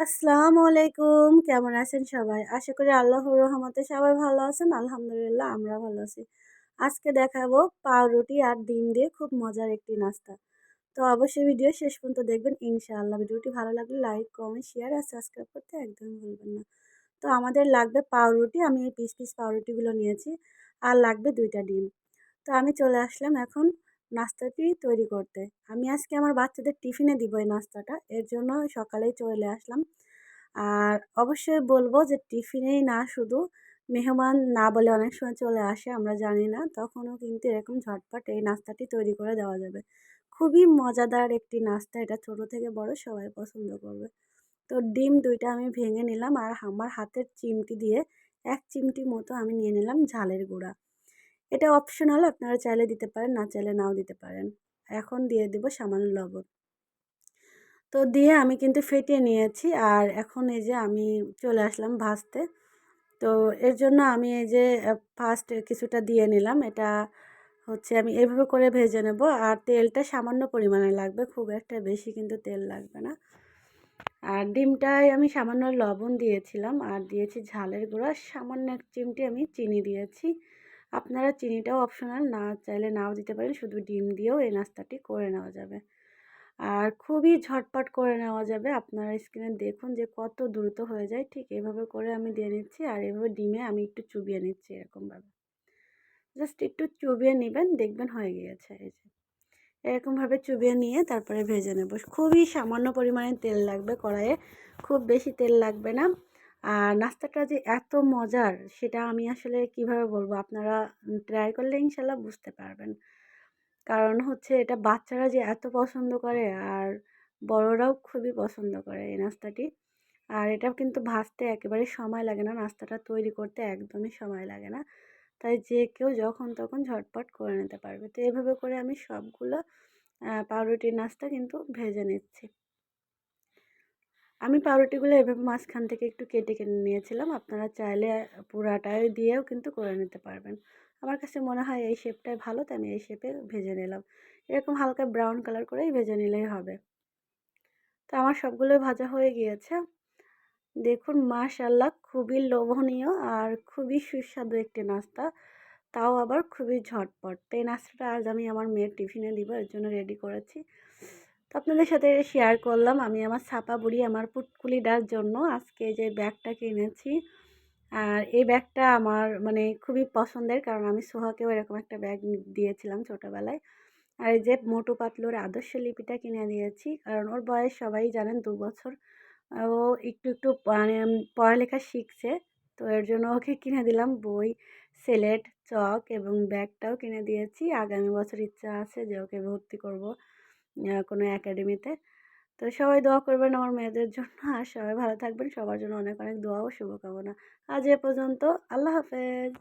আসসালামু আলাইকুম কেমন আছেন সবাই? আশা করি আল্লাহর রহমতে সবাই ভালো আছেন। আলহামদুলিল্লাহ আমরা ভালো আছি। আজকে দেখাবো পাউরুটি আর ডিম দিয়ে খুব মজার একটি নাস্তা। তো অবশ্যই ভিডিও শেষ পর্যন্ত দেখবেন। ইনশাআল্লাহ ভিডিওটি ভালো লাগলে লাইক, কমেন্ট, শেয়ার আর সাবস্ক্রাইব করতে একদমই ভুলবেন না। তো আমাদের লাগবে পাউরুটি। আমি এই পিস পিস পাউরুটিগুলো নিয়েছি আর লাগবে দুইটা ডিম। তো আমি চলে আসলাম এখন নাস্তাটি তৈরি করতে। আমি আজকে আমার বাচ্চাদের টিফিনে দিব এই নাস্তাটা। এর জন্য সকালেই চলে আসলাম। আর অবশ্যই বলব যে টিফিনেই না শুধু মেহমান না বলে অনেক সময় চলে আসে, আমরা জানি না। তখনও কিন্তু এরকম ঝটপট এই নাস্তাটি তৈরি করে দেওয়া যাবে। খুবই মজাদার একটি নাস্তা এটা। ছোটো থেকে বড় সবাই পছন্দ করবে। তো ডিম দুইটা আমি ভেঙে নিলাম আর আমার হাতের চিমটি দিয়ে এক চিমটি মতো আমি নিয়ে নিলাম ঝালের গুঁড়া। এটা অপশনাল আপনারা চাইলে দিতে পারেন, না চাইলে নাও দিতে পারেন। এখন দিয়ে দেব সামান্য লবণ। তো দিয়ে আমি কিন্তু ফেটিয়ে নিয়েছি আর এখন এই যে আমি চলে আসলাম ভাজতে। তো এর জন্য আমি এই যে ফার্স্ট কিছুটা দিয়ে নিলাম। এটা হচ্ছে আমি এইভাবে করে ভেজে নেব আর তেলটা সামান্য পরিমাণে লাগবে, খুব একটা বেশি কিন্তু তেল লাগবে না। আর ডিমটায় আমি সামান্য লবণ দিয়েছিলাম আর দিয়েছি ঝালের গুঁড়া, সামান্য এক চিমটি আমি চিনি দিয়েছি। আপনারা চিনিটাও অপশনাল না চাইলে নাও দিতে পারেন। শুধু ডিম দিয়েও এই নাস্তাটি করে নেওয়া যাবে। আর খুবই ঝটপট করে নেওয়া যাবে। আপনারা স্ক্রিনে দেখুন যে কত দ্রুত হয়ে যায়। ঠিক এভাবে করে আমি দিয়ে নিচ্ছি আর এভাবে ডিমে আমি একটু চুবিয়ে নিচ্ছি এরকমভাবে। জাস্ট একটু চুবিয়ে নেবেন, দেখবেন হয়ে গিয়েছে। এই যে এরকমভাবে চুবিয়ে নিয়ে তারপরে ভেজে নেব। খুবই সামান্য পরিমাণে তেল লাগবে কড়াইয়ে। খুব বেশি তেল লাগবে না। আর নাস্তাটা যে এত মজার, সেটা আমি আসলে কীভাবে বলব? আপনারা ট্রাই করলে ইনশাল্লাহ বুঝতে পারবেন। কারণ হচ্ছে এটা বাচ্চারা যে এত পছন্দ করে আর বড়রাও খুবই পছন্দ করে এই নাস্তাটি। আর এটা কিন্তু ভাজতে একেবারে সময় লাগে না, নাস্তাটা তৈরি করতে একদমই সময় লাগে না। তাই যে কেউ যখন তখন ঝটপট করে নিতে পারবে। তো এভাবে করে আমি সবগুলো পাউরুটির নাস্তা কিন্তু ভেজে নিচ্ছি। আমি পাউরুটিগুলো এভাবে মাঝখান থেকে একটু কেটে কেটে নিয়েছিলাম। আপনারা চাইলে পুরাটাই দিয়েও কিন্তু করে নিতে পারবেন। আমার কাছে মনে হয় এই শেপটাই ভালো, তাই আমি এই শেপে ভেজে নিলাম। এরকম হালকা ব্রাউন কালার করেই ভেজে নিলেই হবে। তো আমার সবগুলোই ভাজা হয়ে গিয়েছে। দেখুন মাশাল্লাহ খুবই লোভনীয় আর খুবই সুস্বাদু একটি নাস্তা। তাও আবার খুবই ঝটপট। তো এই নাস্তাটা আজ আমি আমার মেয়ের টিফিনে দিব, এর জন্য রেডি করেছি। তো আপনাদের সাথে শেয়ার করলাম আমি আমার ছাপা বুড়ি আমার পুটকুলিটার জন্য আজকে যে ব্যাগটা কিনেছি। আর এই ব্যাগটা আমার মানে খুবই পছন্দের কারণ আমি সোহাকেও এরকম একটা ব্যাগ দিয়েছিলাম ছোটোবেলায়। আর এই যে মোটু পাতলুর আদর্শ লিপিটা কিনে দিয়েছি কারণ ওর বয়স সবাই জানেন দু বছর। ও একটু একটু মানে পড়ালেখা শিখছে তো এর জন্য ওকে কিনে দিলাম বই, সেলেট, চক এবং ব্যাগটাও কিনে দিয়েছি। আগামী বছর ইচ্ছা আছে যে ওকে ভর্তি করব। কোনো একাডেমিতে। তো সবাই দোয়া করবেন আমার মেয়েদের জন্য। আর সবাই ভালো থাকবেন। সবার জন্য অনেক অনেক দোয়া ও শুভকামনা। আজ এ পর্যন্ত। আল্লাহ হাফেজ।